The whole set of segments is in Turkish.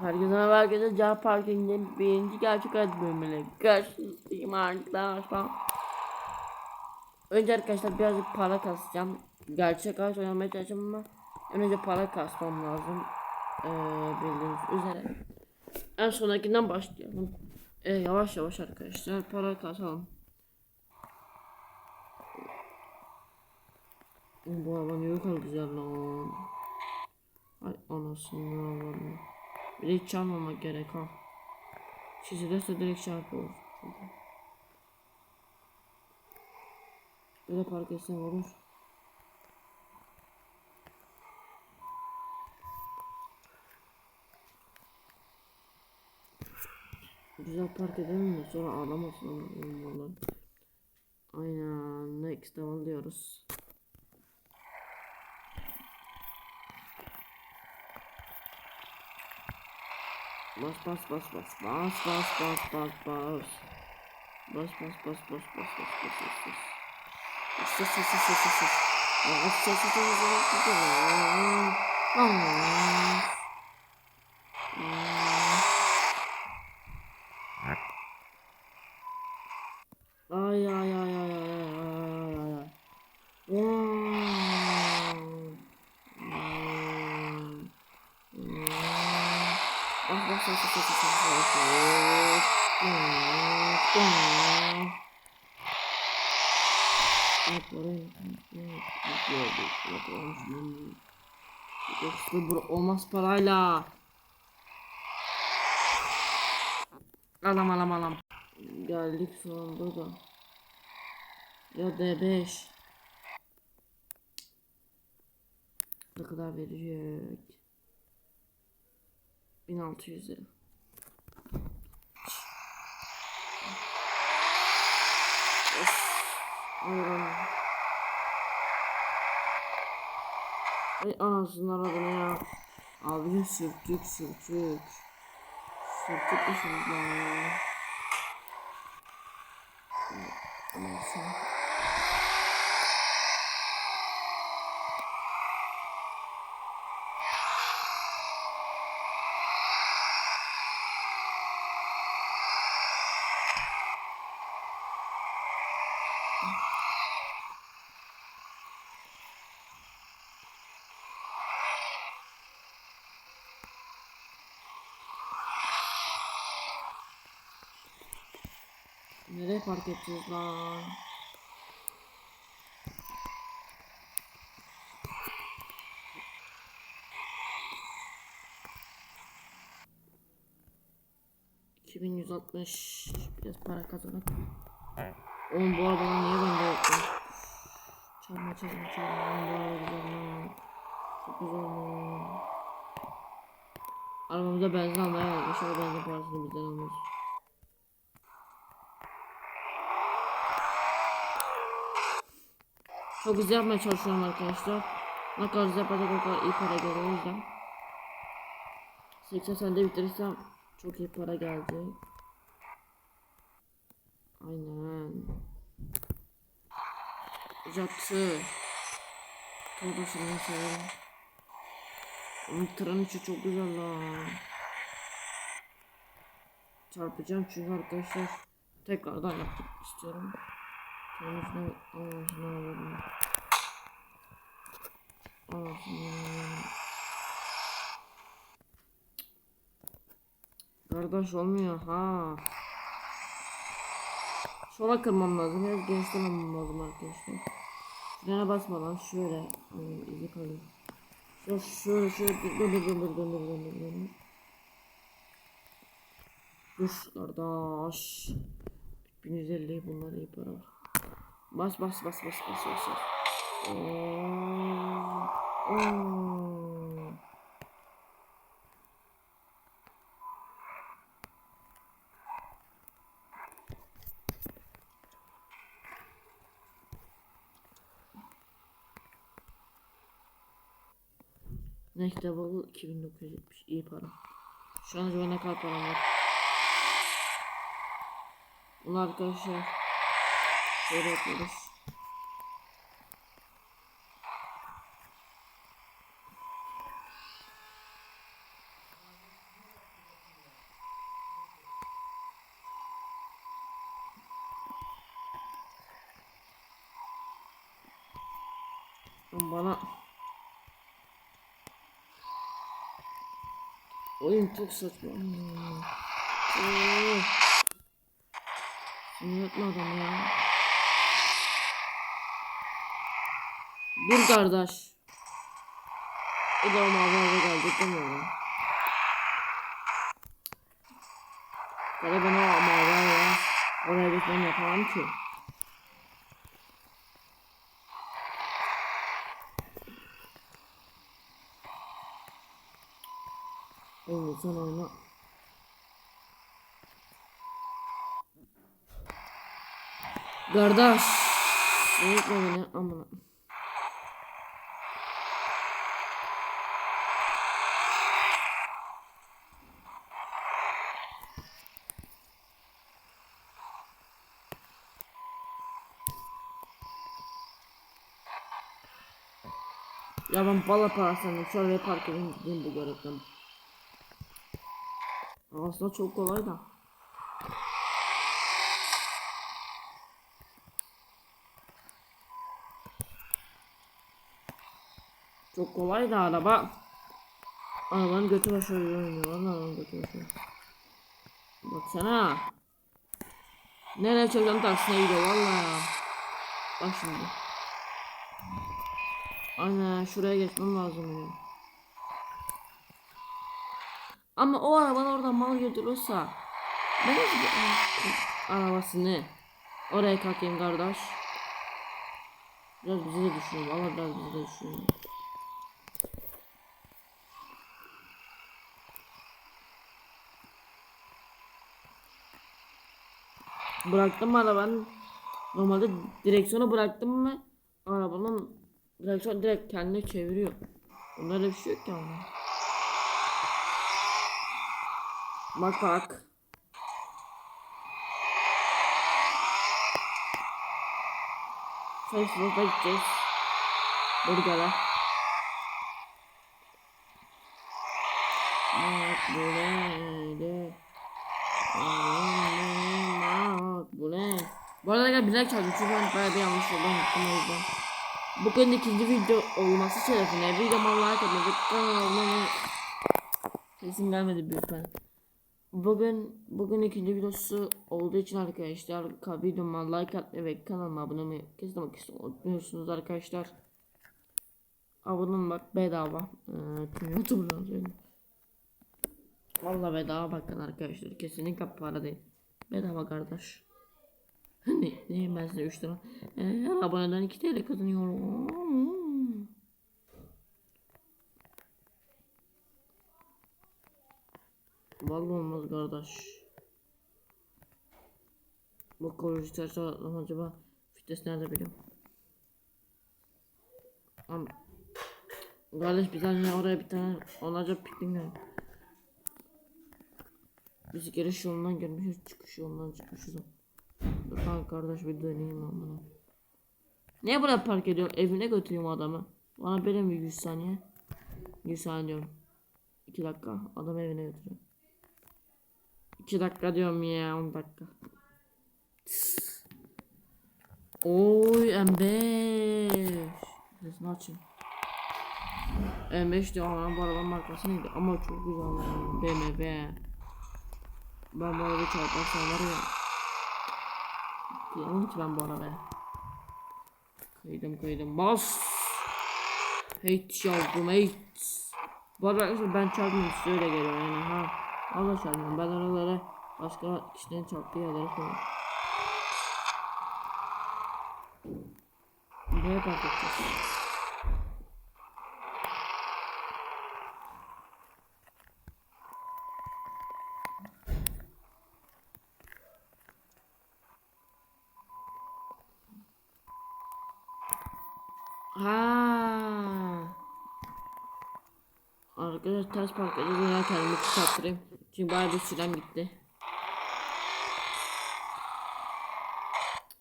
Herkese merhaba arkadaşlar. Can Parking'in birinci gerçek hayat bölümüne karşınızdayım arkadaşlar. Önce arkadaşlar birazcık para kasacağım. Gerçek hayat oynamaya çalışacağım ama önce para kasmam lazım. Ee, bildiğiniz üzere. En sonrakinden başlayalım. Ee, yavaş yavaş arkadaşlar para kasalım. Bu hava ne kadar güzel lan. Ay anasını avradım. Bir de hiç çalmamak gerek ha. Çizilirse direkt çarpı olur. Böyle park etsen olur. Güzel park edelim de sonra ağlamasın. Aynen next devam diyoruz. Bas bas bas bas bas bas bas bas bas. Bas bas bas bas bas bas bas bas bas. Sus sus sus sus sus sus. Bas sus sus sus sus Geldik sonunda da. Ya D5. Ne kadar verecek? 1600 lira. Ay anasını aradın ya. Abi sürtük sürtük. Sürtük mısınız 嗯。Nereye park edeceğiz lan? ...2160... ...biraz para kazanıp... ...oğlum bu arabalar niye bende yok lan? Çalma çalma. Çalma... bu araba güzel lan... ...çok güzel lan... ...arabamıza benzin almaya geldik... ...şöyle benzin parasını bizden almış... Çok hızlı yapmaya çalışıyorum arkadaşlar. Ne kadar hızlı yaparsak o kadar iyi para geliyor o yüzden. 80 sende bitirirsem çok iyi para geldi. Aynen. Todo şunu severim. Onun tren içi çok güzel lan. Çarpacağım çünkü arkadaşlar tekrardan yapmak istiyorum. Temizle anasını alalım. Anasını. Kardeş olmuyor ha. Sola kırmam lazım. Biraz genişlemem lazım arkadaşlar. Frene basmadan şöyle. Hani izi kalıyor. Şöyle şöyle şöyle döndür döndür döndür döndür döndür. Dur kardeş. 1150 bunlar iyi para. Bas bas bas bas bas bas. bas. Oo. Oo. Next level 2970 iyi para. Şu an acaba ne kadar param var? Bunu arkadaşlar Böyle yapıyoruz. Bana Oyun çok saçma. Sinir etme adam ya. Dur kardeş. O da eve gelecek değil mi oğlum? Böyle mavi eve oraya gitmem yapamam ki. Oğlum sen oyna. Kardeş. Unutma beni amına. Ya ben bala parasını şöyle park edeyim gideyim bu. Aslında çok kolay da. Çok kolay da araba. Arabanın götü başı oynuyor. Arabanın götü başı. Baksana. Nereye çekeceğim tersine gidiyor valla ya. Bak şimdi. Aynen şuraya geçmem lazım benim. Ama o arabanın oradan mal götürürse ben arabasını oraya kalkayım kardeş. Biraz bize de düşünüyorum. Valla biraz bize de düşünüyorum. Bıraktım arabanın normalde direksiyonu bıraktım mı arabanın direksiyon direkt kendine çeviriyor. Öyle bir şey yok ki ama. Bak. Facebook'a gideceğiz. Burger'a. Bak böyle. Bak bu ne? Bu arada gel bilek çaldım çünkü ben bayağı bir yanlış oldu unuttum o yüzden. Bugün ikinci video olması şerefine videoma like atmayı kanalıma Sesim gelmedi büyük ben. Bugün bugün ikinci videosu olduğu için arkadaşlar ka- videoma like atmayı ve kanalıma abone olmayı kesinlikle unutmuyorsunuz arkadaşlar. Abone olmak bedava. Ee, tüm YouTuber'dan söyleyeyim. Valla bedava bakın arkadaşlar. Kesinlikle para değil. Bedava kardeş. ne, neyim ben size 3 lira. Ee, her aboneden 2 TL kazanıyorum. Vallahi olmaz kardeş. Bu koruyucu tersi acaba vites nerede biliyorum. Ama Kardeş bir tane oraya bir tane onlarca piknik var. Biz giriş yolundan gelmişiz çıkış yolundan çıkmışız. Dur kanka kardeş bir döneyim ben buna. Niye buraya park ediyorum? Evine götürüyorum adamı. Bana benim bir 100 saniye. 100 saniye diyorum. 2 dakika adamı evine götürüyorum. 2 dakika diyorum ya 10 dakika. Oy M5. Sesini açayım. M5 diyor ama bu arabanın markası neydi? Ama çok güzel. BMW. Ben bu arabayı çarparsam var ya. Diyemem ki ben bu arabaya. Kaydım kaydım. Bas. Hiç yavrum hiç. Bu arada ben çarpmıyorum size öyle geliyor yani ha. Allah çarpmıyorum ben aralara başka kişilerin çarptığı yerlere koyuyorum. Buraya park edeceğiz. Ha. Arkadaşlar ters park edeceğim ya kendimi çıkarttırayım. Çünkü bayağı bir sürem gitti.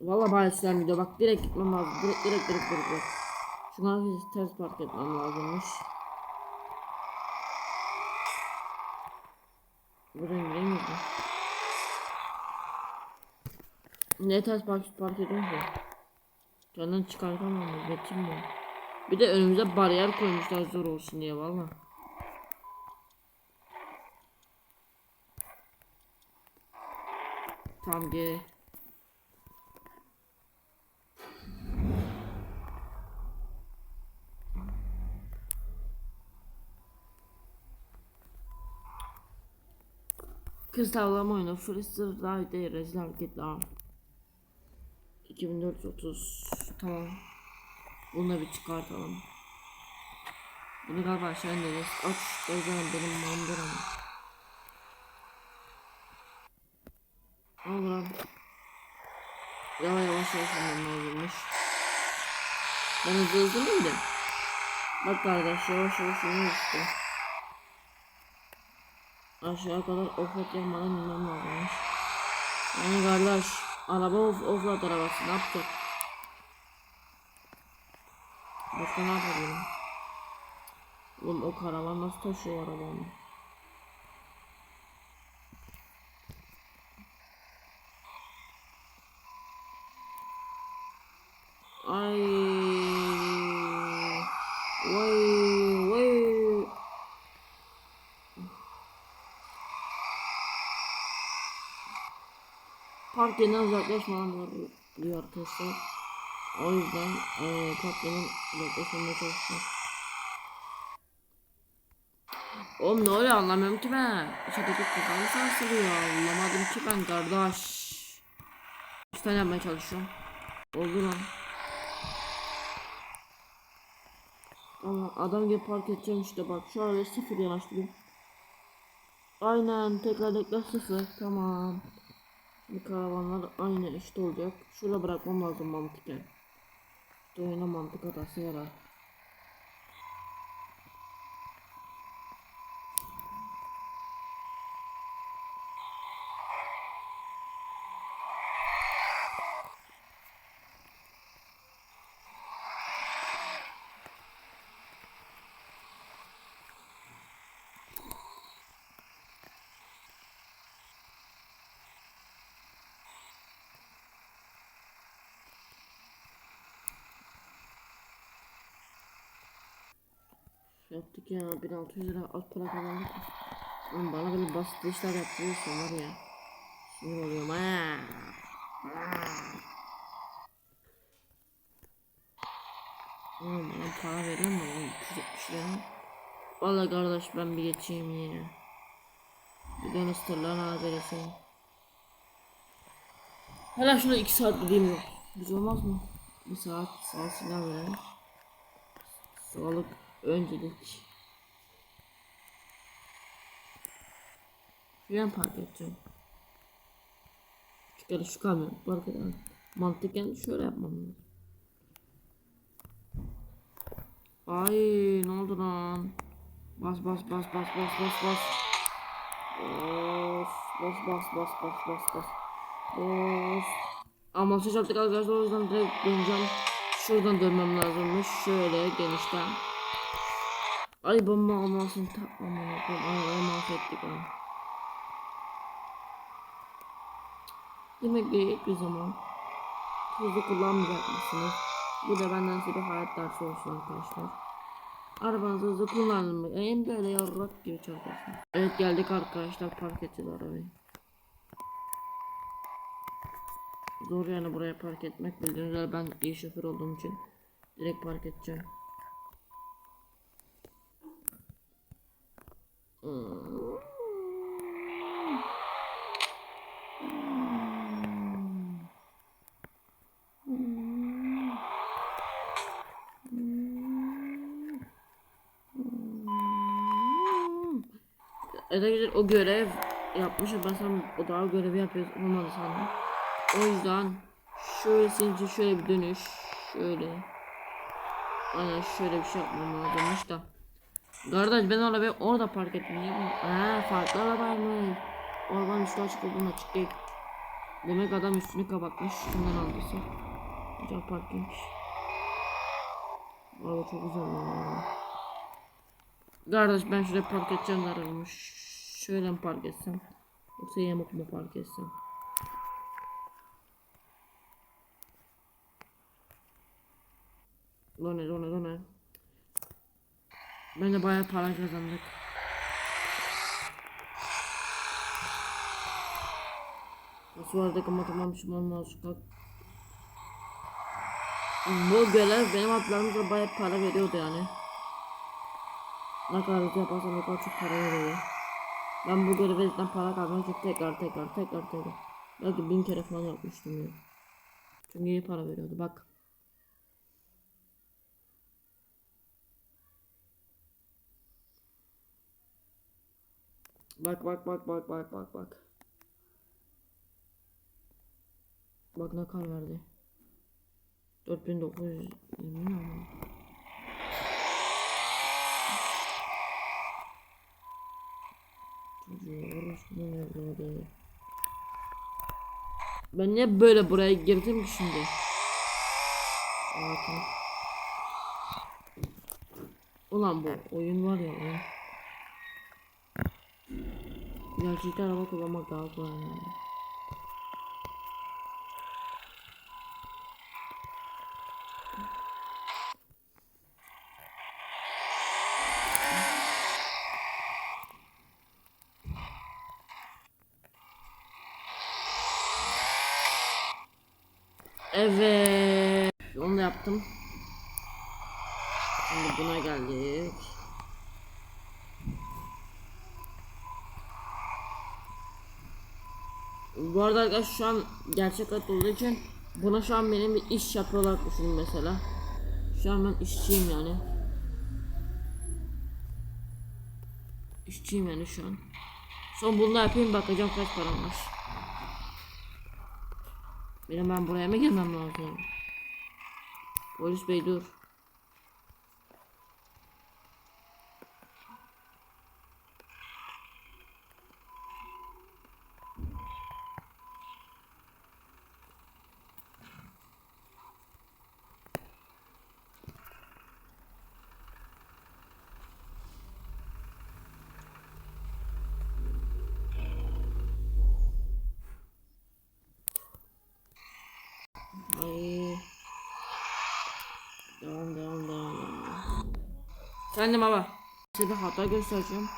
Valla bayağı sürem gidiyor. Bak direkt gitmem lazım. Direkt direkt direkt direkt. direkt. Şu an ters park etmem lazımmış. Buradan gireyim mi? Ne ters park, park ediyorum ki? Canını çıkartamam. Geçeyim mi? Bir de önümüze bariyer koymuşlar zor olsun diye valla. Tamam gel. Kız tavlama oyunu Freezer Ride rezil hareketler 2430 tamam. Bunu bir çıkartalım. Bunu galiba aşağı indireceğiz. Aç gözlerim benim mandıram Al lan Yavaş yavaş yavaş indirmeye Ben hızlı hızlı mıydım? Bak kardeş yavaş yavaş iniyor işte Aşağı kadar offroad yapmadan inmem lazımmış. Yani kardeş araba off offroad arabası ne yapacak? Başka ne yapabilirim? Oğlum o karavan nasıl taşıyor arabanı? Park yerinden uzaklaşmadan diyor arkadaşlar. O yüzden eee park yerinden uzaklaşmaya çalışacağım. Oğlum ne oluyor anlamıyorum ki ben. İçerideki kafamı sarsılıyor. Anlamadım ki ben kardeş. İşten yapmaya çalışıyorum. Oldu lan. Ama adam gibi park edeceğim işte bak. Şu arada sıfır yanaştırayım. Aynen tekerlekler sıfır. Tamam. Bu karavanlar aynı işte olacak. Şurada bırakmam lazım mantıken. İşte oyuna mantık hatası yarar. Yaptık ya 1600 lira az para kazandık. Oğlum bana böyle basit işler yaptırıyorsun var ya. Sinir oluyorum ha. Oğlum bana para veriyor mu oğlum 370 lira? Valla kardeş ben bir geçeyim ya. Bir dön ısırlarına acelesi. Hala şuna 2 saat gideyim yok. Biz olmaz mı? Bir saat sağ silah verelim. Sağlık öncelik. Şuraya park edeceğim? Şu kere şu kamyon park edelim. Mantıken şöyle yapmam lazım. Ay ne oldu lan? Bas bas bas bas bas bas bas. Of bas bas bas bas bas bas. Of. Ama ses artık arkadaşlar o yüzden direkt döneceğim. Şuradan dönmem lazımmış. Şöyle genişten. Ay bomba olmasın takmam lazım. Ay ay mahvettik onu. Demek ki ilk bir zaman hızlı kullanmayacak mısınız? Bu da benden size bir hayat dersi olsun arkadaşlar. Arabanızı hızlı kullanın. En böyle yarrak gibi çarparsınız. Evet geldik arkadaşlar park edeceğiz arabayı. Zor yani buraya park etmek bildiğiniz üzere ben iyi şoför olduğum için direkt park edeceğim. Arkadaşlar o görev yapmışım ben sanırım o daha görevi yapıyoruz olmadı sanırım. O yüzden şöyle senince şöyle bir dönüş şöyle. Aynen şöyle bir şey yapmam lazımmış da. Kardeş ben arabayı orada park ettim. Ha farklı arabaymış. Arabanın üstü açık olduğunu açık değil. Demek adam üstünü kapatmış. Şundan aldıysa. Güzel parkiymiş. Araba çok güzel ya. Kardeş ben şuraya park edeceğim de arabamı. Şöyle mi park etsem? Yoksa yamuk mu park etsem? Done done done. Ben de bayağı para kazandık. Nasıl vardı ama tamam Müslüman olsun. Bu görev benim atlarımda bayağı para veriyordu yani. Ne kadar yaparsam o kadar çok para veriyor. Ben bu görevi yüzden para kazanmak tekrar tekrar tekrar tekrar. Belki bin kere falan yapmıştım ya. Çünkü iyi para veriyordu bak. Bak bak bak bak bak bak bak. Bak ne kadar verdi. 4920 ama. Çocuğu orospu ne evladı. Ben niye böyle buraya girdim ki şimdi? Ulan bu oyun var ya oyun. Gerçekten araba kullanmak daha kolay yani. Evet. Onu da yaptım. Şimdi buna geldik. Bu arada arkadaşlar şu an gerçek hayat olduğu için buna şu an benim bir iş yapıyorlar düşünün mesela. Şu an ben işçiyim yani. İşçiyim yani şu an. Son bunu yapayım bakacağım kaç param var. Benim ben buraya mı gelmem lazım? Polis bey dur. Ay. Devam devam devam devam. Efendim baba. Size bir hata göstereceğim.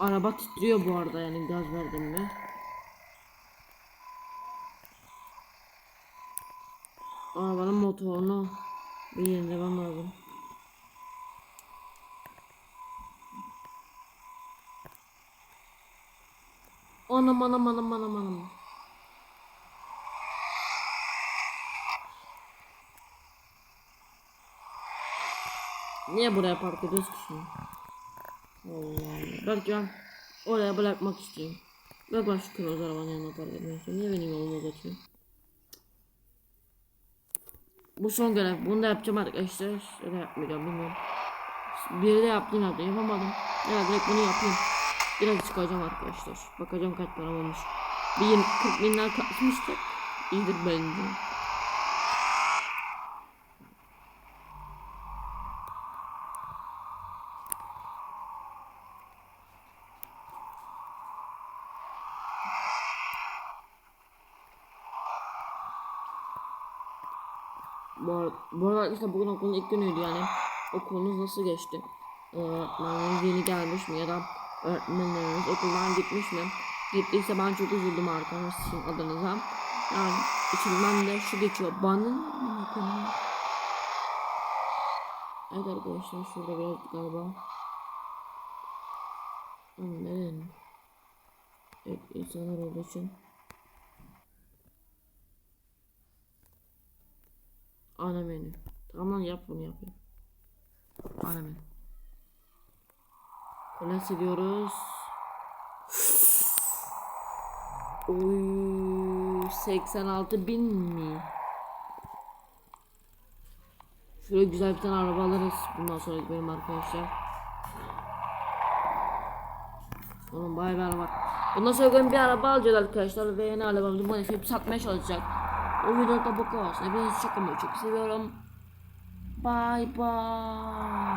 Araba titriyor bu arada yani gaz verdim mi? Arabanın motorunu bir yenilemem lazım. Anam anam anam anam anam. Niye buraya park ediyoruz ki şimdi? Allah Allah. Belki ben oraya bırakmak istiyorum. Bak ben şu kırmızı arabanın yanına park etmiyorsun. Niye benim yolumu uzatıyor? Bu son görev. Bunu da yapacağım arkadaşlar. Ya da yapmayacağım bilmiyorum. Bir de yaptım yaptım. Yapamadım. Ya direkt bunu yapayım. Biraz çıkacağım arkadaşlar. Bakacağım kaç param olmuş. Bir 20, 40 binler kaçmıştı. İyidir bence. Bu bu arada arkadaşlar bugün okulun ilk günüydü yani. Okulunuz nasıl geçti? Ee, Öğretmenleriniz yeni gelmiş mi ya da öğretmenleriniz okuldan gitmiş mi? Gittiyse ben çok üzüldüm arkadaşlar sizin adınıza. Yani içimden de şu geçiyor. Konu? Evet arkadaşlar şurada biraz galiba. Neden? Evet insanlar olduğu için. Ana menü. Tamam lan yap bunu yapayım. Ana menü. Klas ediyoruz. Oy 86 bin mi? Şöyle güzel bir tane araba alırız. Bundan sonra benim arkadaşlar. Onun bayağı bir araba. Bundan sonra bir araba alacağız arkadaşlar ve yeni arabamızı modifiye edip satmaya çalışacak. O videoda bu kadar. Hepinizi çok ama çok seviyorum. Bye bye.